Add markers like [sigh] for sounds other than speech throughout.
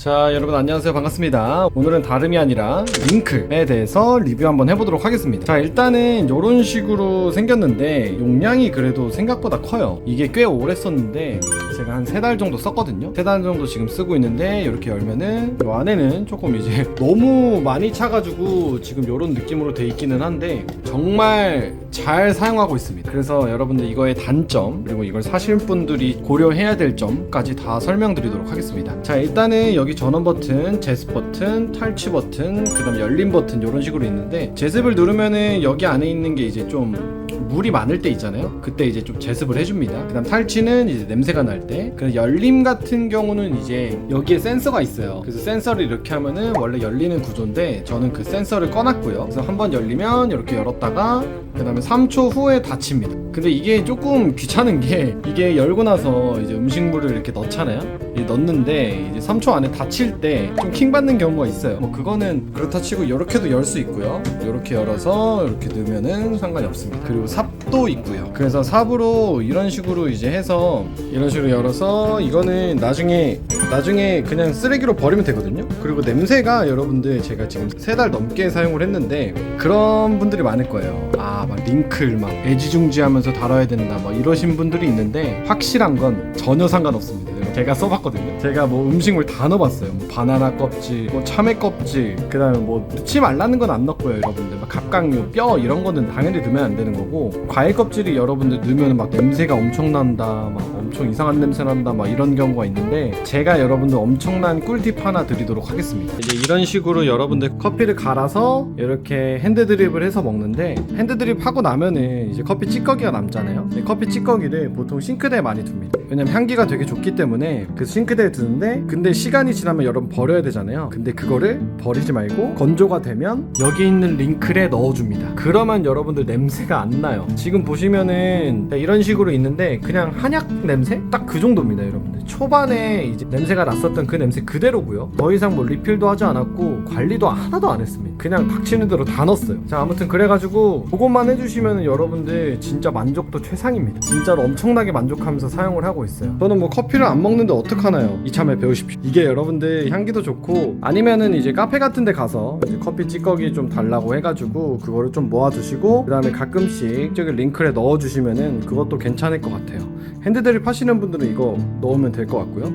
자 여러분 안녕하세요. 반갑습니다. 오늘은 다름이 아니라 링클에 대해서 리뷰 한번 해보도록 하겠습니다. 자 일단은 이런 식으로 생겼는데 용량이 그래도 생각보다 커요. 이게 꽤 오래 썼는데 제가 한 세 달 정도 썼거든요. 세 달 정도 지금 쓰고 있는데 이렇게 열면은 이 안에는 조금 이제 [laughs] 너무 많이 차가지고 지금 이런 느낌으로 돼 있기는 한데 정말 잘 사용하고 있습니다. 그래서 여러분들 이거의 단점 그리고 이걸 사실 분들이 고려해야 될 점까지 다 설명드리도록 하겠습니다. 자 일단은 여기 전원 버튼, 제습 버튼, 탈취 버튼, 그 다음 열림 버튼 이런 식으로 있는데 제습을 누르면은 여기 안에 있는 게 이제 좀 물이 많을 때 있잖아요. 그때 이제 좀 제습을 해줍니다. 그 다음 탈취는 이제 냄새가 날 때. 그 열림 같은 경우는 이제 여기에 센서가 있어요. 그래서 센서를 이렇게 하면은 원래 열리는 구조인데 저는 그 센서를 꺼놨고요. 그래서 한번 열리면 이렇게 열었다가 그 다음에 3초 후에 닫힙니다 근데 이게 조금 귀찮은 게 이게 열고 나서 이제 음식물을 이렇게 넣잖아요? 넣는데 이제 3초 안에 닫힐 때 좀 킹 받는 경우가 있어요. 뭐 그거는 그렇다 치고 이렇게도 열 수 있고요. 이렇게 열어서 이렇게 넣으면은 상관이 없습니다. 그리고 삽도 있고요. 그래서 삽으로 이런 식으로 이제 해서 이런 식으로 열어서 이거는 나중에 나중에 그냥 쓰레기로 버리면 되거든요. 그리고 냄새가 여러분들 제가 지금 세 달 넘게 사용을 했는데 그런 분들이 많을 거예요. 아 막 링클 막 애지중지하면 서 달아야 된다 막 이러신 분들이 있는데 확실한 건 전혀 상관없습니다. 제가 써봤거든요. 제가 뭐 음식물 다 넣어봤어요. 뭐 바나나 껍질 뭐 참외 껍질 그 다음에 뭐 넣지 말라는 건 안 넣고요 여러분들. 막 갑각류 뼈 이런 거는 당연히 넣으면 안 되는 거고 과일 껍질이 여러분들 넣으면 막 냄새가 엄청 난다 막 엄청 이상한 냄새 난다 막 이런 경우가 있는데 제가 여러분들 엄청난 꿀팁 하나 드리도록 하겠습니다. 이제 이런 식으로 여러분들 커피를 갈아서 이렇게 핸드 드립을 해서 먹는데 핸드 드립 하고 나면은 이제 커피 찌꺼기가 남잖아요. 이 커피 찌꺼기를 보통 싱크대에 많이 둡니다. 왜냐면 향기가 되게 좋기 때문에 그 싱크대에 두는데 근데 시간이 지나면 여러분 버려야 되잖아요. 근데 그거를 버리지 말고 건조가 되면 여기 있는 링클에 넣어줍니다. 그러면 여러분들 냄새가 안 나요. 지금 보시면은 이런 식으로 있는데 그냥 한약 냄새? 딱 그 정도입니다 여러분들. 초반에 이제 냄새가 났었던 그 냄새 그대로고요. 더 이상 뭐 리필도 하지 않았고 관리도 하나도 안 했습니다. 그냥 닥치는 대로 다 넣었어요. 자 아무튼 그래가지고 그것만 해주시면 여러분들 진짜 만족도 최상입니다. 진짜로 엄청나게 만족하면서 사용을 하고 있어요. 저는 뭐 커피를 안 먹는 데 어떡하나요? 이참에 배우십시오. 이게 여러분들 향기도 좋고 아니면은 이제 카페 같은 데 가서 이제 커피 찌꺼기 좀 달라고 해가지고 그거를 좀 모아 두시고 그 다음에 가끔씩 저기 링클에 넣어 주시면은 그것도 괜찮을 것 같아요. 핸드드립 하시는 분들은 이거 넣으면 될 것 같고요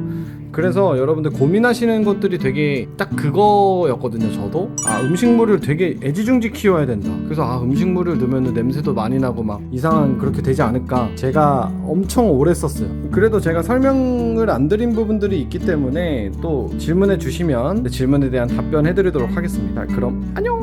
그래서 여러분들 고민하시는 것들이 되게 딱 그거였거든요 저도. 아 음식물을 되게 애지중지 키워야 된다. 그래서 아 음식물을 넣으면 냄새도 많이 나고 막 이상한 그렇게 되지 않을까. 제가 엄청 오래 썼어요. 그래도 제가 설명을 안 드린 부분들이 있기 때문에 또 질문해 주시면 그 질문에 대한 답변 해드리도록 하겠습니다. 그럼 안녕